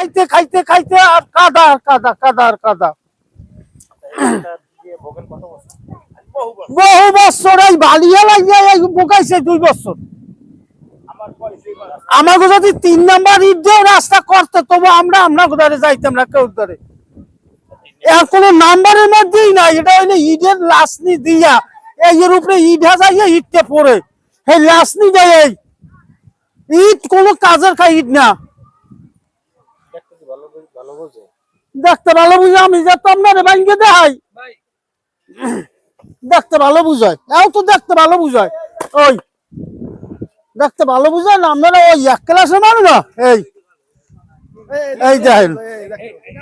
খাইতে খাইতে খাইতে, আর কাদা আর কাদা কাদা, আর কাদা। বহু বছর এই বালিয়া লাগিয়ে বোকাইছে দুই বছর। আমাকে যদি তিন নাম্বার ইট দিয়ে রাস্তা করতে, তবু আমরা আমরা ধরে যাইতাম না কেউ ধরে। এর কোনো নাম্বারের মধ্যেই নাই, এটা হইলে ইটের লাসনি দিয়া এর উপরে ইট হাজাইয়া ইটতে পড়ে। এই লাসনি দেয় ইট কোনো কাজের খাই ইট না দেখতে কি ভালো করে- ভালো বোঝে দেখতে ভালো বুঝে আমি যেতাম না রে ভাঙ্গে দেখাই। দেখতে ভালো বুঝায়। এও তো দেখতে ভালো বুঝায়। ওই। দেখতে ভালো বুঝায় না আপনারা ওই এক ক্লাসে মানুষ না? এই। এই দেখেন।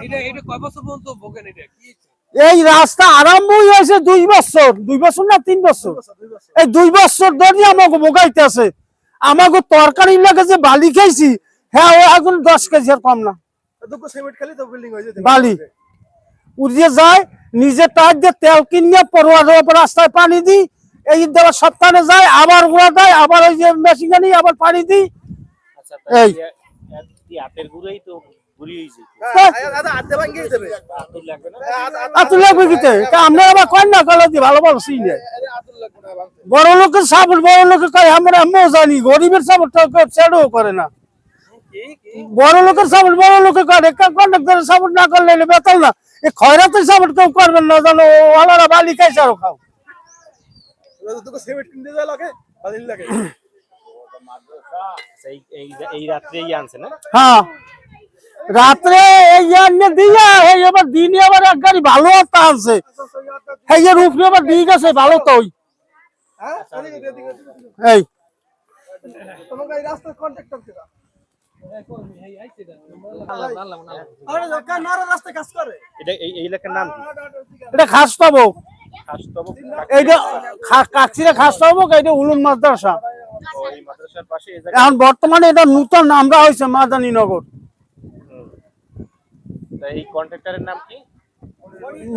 এটা এটা কয় বছর পর্যন্ত ভোগেন এটা? কি এই রাস্তা আরম্ভ হয়েছে দুই বছর। দুই বছর না তিন বছর? এই দুই বছর ধরে আমাকে বোগাইতে আছে আমাকে তরকারি লাগে যে বালি খাইছি হ্যাঁ ও এখন দশ কেজি আর কম না। দুটো সিমেন্ট খালি তো বিল্ডিং যেত বালি। উড়িয়ে যায় নিজে টাইট দিয়ে তেল রাস্তায় পানি দিই এই দেওয়ার সপ্তাহে আবার দেয় আবার ওই যে মেশিন আবার পানি দিই। আচ্ছা এই। হাতের গুড়েই তো বড় লোকের সাপোর্ট বড় লোকের আমরা আমিও জানি গরিবের সাপোর্ট করে না। বড় লোকের সাপোর্ট বড় লোকে করে। কন্ডাক্টরের সাপোর্ট না করলে বেতন না। এই খয়রাতের সাপোর্ট কেউ করবেন না জানো ওয়ালারা বালি খাইছে আরও খাও। দুটো সিমেন্ট কিনতে যায় লাগে বালি লাগে। এই এই এই রাত্রেই আনছে না? হ্যাঁ। রাত্রে এই এনে দিয়া এই এবার দিনে আবার এক গাড়ি ভালো এই উপরে আবার দিয়ে গেছে ভালো তো ওই। হ্যাঁ? এদিকে এদিকে এদিকে। এই। তোমাকে এই রাস্তার কন্ট্রাক্টর এখন বর্তমানে এটা নূতন হয়েছে মাদানী নগর। এই কন্ট্রাক্টরের নাম কি?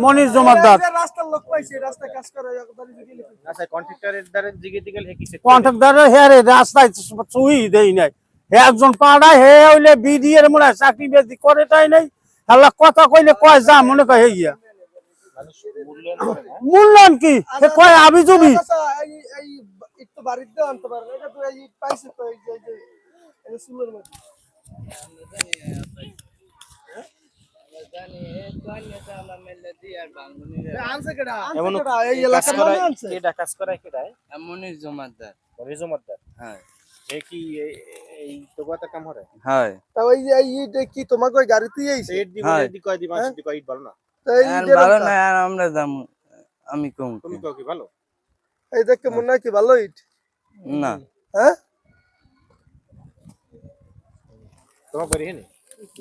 মনির জমাদ্দার রাস্তার লোক পাইছে রাস্তায় কাজ করে একবার যদি লিখে আচ্ছা কন্ট্রাক্টরের দ্বারা জিগে দিকে হে কিসে কন্ট্রাক্টর রাস্তায় চুই দেই নাই। হে একজন পাড়ায় হে হইলে বিডি এর মনে হয় চাকরি বেদি করে তাই নাই? আল্লাহ কথা কইলে কয় যা মনে কয় হে গিয়া। মূল্যায়ন করে না মূল্যায়ন কি হে কয় করায় কেডায়? মনির জমাদার। হ্যাঁ। কি এই- কাম হয়। তা ওই যে এই কি তোমাকে ওই গাড়িতেই আইছে এর দি হ্যাঁ। কয় দি মাস দি ইট ভালো না? আর ভালো না আর আমরা দাম আমি কম তুমি কও কি ভালো? এই দেখে মনে হয় কি ভালো ইট? না। হ্যাঁ? তোমার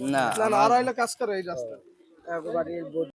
না না না আর হইল কাজ করে এই রাস্তা।